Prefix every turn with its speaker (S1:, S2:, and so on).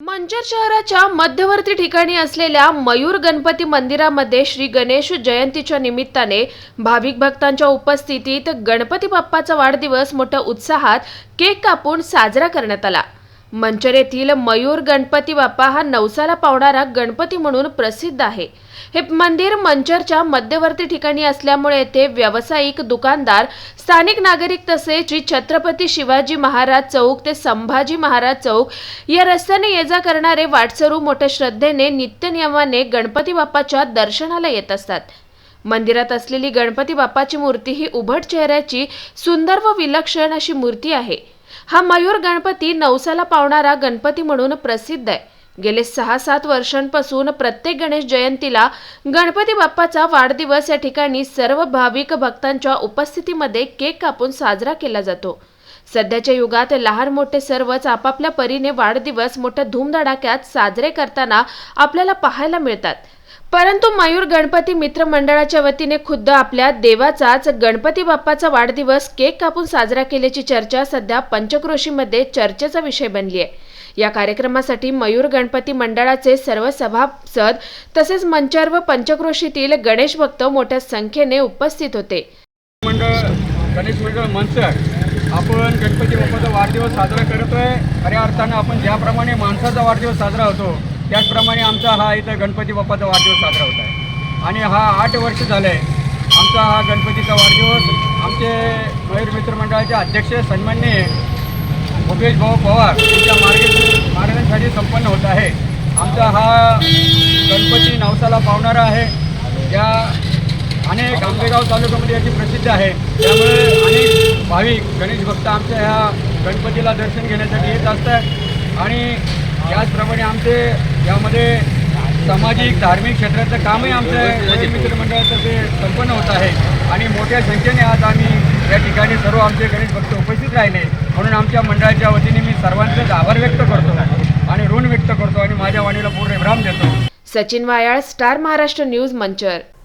S1: मंचर शहराच्या मध्यवर्ती ठिकाणी असलेल्या मयूर गणपती मंदिरामध्ये श्री गणेश जयंतीच्या निमित्ताने भाविक भक्तांच्या उपस्थितीत गणपती बाप्पाचा वाढदिवस मोठ्या उत्साहात केक कापून साजरा करण्यात आला. मंचर येथील मयूर गणपती बाप्पा हा नवसाला पावणारा गणपती म्हणून प्रसिद्ध आहे. हे मंदिर मंचरच्या मध्यवर्ती ठिकाणी असल्यामुळे येथे व्यावसायिक दुकानदार स्थानिक नागरिक तसेच श्री छत्रपती शिवाजी महाराज चौक ते संभाजी महाराज चौक या रस्त्याने ये जा करणारे वाटसरू मोठ्या श्रद्धेने नित्यनियमाने गणपती बाप्पाच्या दर्शनाला येत असतात. मंदिरात असलेली गणपती बाप्पाची मूर्ती ही उभट चेहऱ्याची सुंदर व विलक्षण अशी मूर्ती आहे. हा मयूर गणपती नवसाला पावणारा गणपती म्हणून प्रसिद्ध आहे. गेले सहा सात वर्षांपासून प्रत्येक गणेश जयंतीला गणपती बाप्पाचा वाढदिवस या ठिकाणी सर्व भाविक भक्तांच्या उपस्थितीमध्ये केक कापून साजरा केला जातो. सध्याच्या युगात लहान मोठे सर्वच आपापल्या परीने वाढदिवस मोठ्या धूमधडाक्यात साजरे करताना आपल्याला पाहायला मिळतात. परंतु मयूर गणपती मित्र मंडळाच्या वतीने खुद्द आपल्या देवाचाच गणपती बाप्पाचा वाढदिवस केक कापून साजरा केल्याची चर्चा सध्या पंचक्रोशीमध्ये चर्चेचा विषय बनली आहे. या कार्यक्रमासाठी मयूर गणपती मंडळाचे सर्व सभासद तसेच मंचर व पंचक्रोशीतील गणेश भक्त मोठ्या संख्येने उपस्थित होते.
S2: मंडळ गणेश मंडळ आपण गणपती बाप्पाचा वाढदिवस साजरा करतोय खऱ्या अर्थानं आपण ज्याप्रमाणे माणसाचा वाढदिवस साजरा होतो त्याचप्रमाणे आमचा हा इथं गणपती बाप्पाचा वाढदिवस साजरा होत आहे. आणि हा आठ वर्ष झालं आहे आमचा हा गणपतीचा वाढदिवस आमचे मयूर मित्र मंडळाचे अध्यक्ष सन्मान्य मुकेश भाऊ पवार यांच्या मार्ग मार्गदर्शनासाठी संपन्न होत आहे. आमचा हा गणपती नवसाला पावणारा आहे. या अनेक आंबेगाव तालुक्यामध्ये याची प्रसिद्ध आहे. त्यामुळे अनेक भाविक गणेश भक्त आमच्या ह्या गणपतीला दर्शन घेण्यासाठी येत असतात. आणि त्याचप्रमाणे आमचे यामध्ये सामाजिक धार्मिक क्षेत्राचं कामही आमचं गणेश मित्र ते संपन्न होत आहे. आणि मोठ्या संख्येने आज आम्ही या ठिकाणी सर्व आमचे गणेश भक्त उपस्थित राहिले. म्हणून आमच्या मंडळाच्या वतीने मी सर्वांचेच आभार व्यक्त करतो आणि ऋण व्यक्त करतो आणि माझ्या वाणीला पूर्ण विराम देतो.
S1: Sachin Wayal star Maharashtra news Manchar.